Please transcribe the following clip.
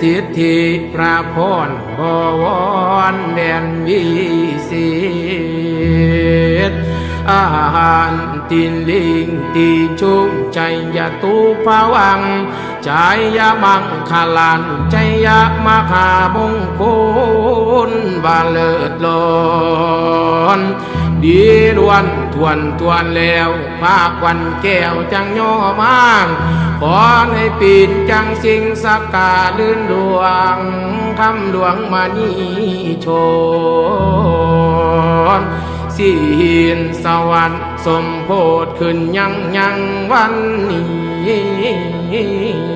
สิทธิพระพรบวรแดนวิเศษอาหารตินลิงตีชุมใจยาตูภวังใจยามังคลันใจยามหามงคลบาเลิศล ดีดวนทวนทวนแล้วภาควันแก้วจังย่อมางขอให้ปีนจังสิงสักกาลื่นดวงคำดวงมานีโชนสิหินสวรรค์สมโพธขึ้นยังยังวันนี้